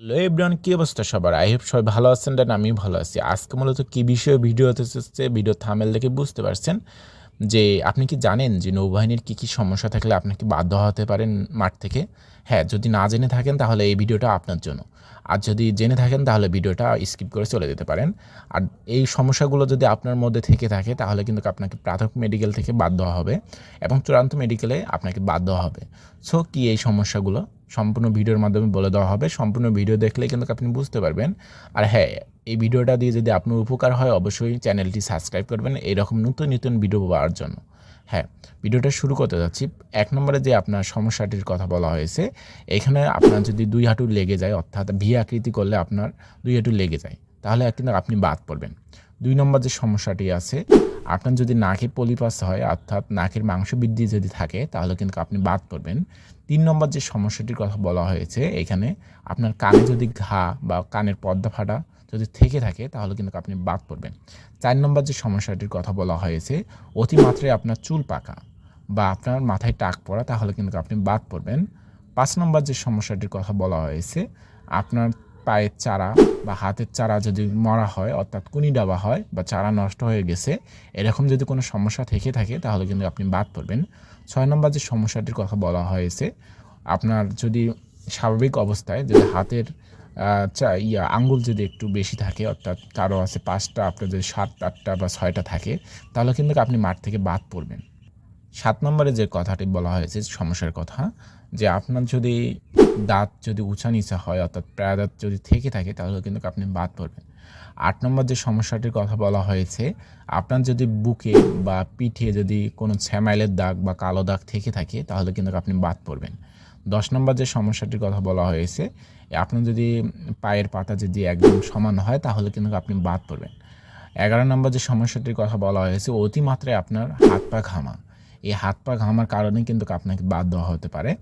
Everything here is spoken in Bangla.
হ্যালো এভরিওয়ান, কী অবস্থা সবার? আই হোপ সবাই ভালো আছেন দেন আমি ভালো আছি। আজকে মূলত কী বিষয়ে ভিডিও হতে চলছে, ভিডিও থামেল দেখে বুঝতে পারছেন যে আপনি কি জানেন যে নৌবাহিনীর কী কী সমস্যা থাকলে আপনাকে বাধ্য হতে পারেন মাঠ থেকে? হ্যাঁ যদি না জেনে থাকেন তাহলে এই ভিডিওটা আপনার জন্য। আর যদি জেনে থাকেন তাহলে ভিডিওটা স্কিপ করে চলে যেতে পারেন। আর এই সমস্যাগুলো যদি আপনার মধ্যে থেকে থাকে তাহলে কিন্তু আপনাকে প্রাথমিক মেডিকেল থেকে দেওয়া হবে এবং চূড়ান্ত মেডিকেলে আপনাকে দেওয়া হবে। সো কী এই সমস্যাগুলো? সম্পূর্ণ ভিডিওর মাধ্যমে বলে দেওয়া হবে। সম্পূর্ণ ভিডিও দেখলে কিন্তু আপনি বুঝতে পারবেন। আর হ্যাঁ এই ভিডিওটা দিয়ে যদি আপনার উপকার হয়, অবশ্যই চ্যানেলটি সাবস্ক্রাইব করবেন এইরকম নতুন নতুন ভিডিও পাওয়ার জন্য। হ্যাঁ ভিডিওটা শুরু করতে যাচ্ছি। এক নম্বরে যে আপনার সমস্যাটির কথা বলা হয়েছে, এখানে আপনার যদি দুই হাঁটু লেগে যায়, অর্থাৎ ভি আকৃতি করলে আপনার দুই হাঁটু লেগে যায়, তাহলে কিন্তু আপনি বাদ পড়বেন। দুই নম্বর যে সমস্যাটি আছে, আপনার যদি নাকে পলিপাস হয়, অর্থাৎ নাকের মাংস বৃদ্ধি যদি থাকে, তাহলে কিন্তু আপনি বাদ পড়বেন। তিন নম্বর যে সমস্যাটির কথা বলা হয়েছে, এখানে আপনার কানে যদি ঘা বা কানের পর্দা ফাটা যদি থেকে থাকে, তাহলে কিন্তু আপনি বাদ পড়বেন। চার নম্বর যে সমস্যাটির কথা বলা হয়েছে, অতিমাত্রায় আপনার চুল পাকা বা আপনার মাথায় টাক পড়া, তাহলে কিন্তু আপনি বাদ পড়বেন। পাঁচ নম্বর যে সমস্যাটির কথা বলা হয়েছে, আপনার পায়ের চারা বা হাতের চারা যদি মরা হয়, অর্থাৎ কুনি ডাবা হয় বা চারা নষ্ট হয়ে গেছে, এরকম যদি কোনো সমস্যা থেকে থাকে, তাহলে কিন্তু আপনি বাদ পড়বেন। ছয় নম্বর যে সমস্যাটির কথা বলা হয়েছে, আপনার যদি স্বাভাবিক অবস্থায় যদি হাতের চা, ইয়া, আঙ্গুল যদি একটু বেশি থাকে, অর্থাৎ কারও আছে পাঁচটা, আপনার যদি সাত আটটা বা ছয়টা থাকে, তাহলে কিন্তু আপনি মাঠ থেকে বাদ পড়বেন। সাত নম্বরে যে কথাটি বলা হয়েছে, সমস্যার কথা, যে আপনার যদি দাঁত যদি উঁচা নিচা হয়, অর্থাৎ প্রায় দাঁত যদি থেকে থাকে তাহলে কিন্তু আপনি বাদ পড়বেন। আট নম্বর যে সমস্যাটির কথা বলা হয়েছে, আপনার যদি বুকে বা পিঠে যদি কোনো ছ্যামাইলের দাগ বা কালো দাগ থেকে থাকে, তাহলে কিন্তু আপনি বাদ পড়বেন। দশ নম্বর যে সমস্যাটির কথা বলা হয়েছে, আপনার যদি পায়ের পাতা যদি একদম সমান হয়, তাহলে কিন্তু আপনি বাদ পড়বেন। এগারো নম্বর যে সমস্যাটির কথা বলা হয়েছে, অতিমাত্রায় আপনার হাত পা ঘামা। এই হাত পা ঘামার কারণে কিন্তু আপনাকে বাদ দেওয়া হতে পারে।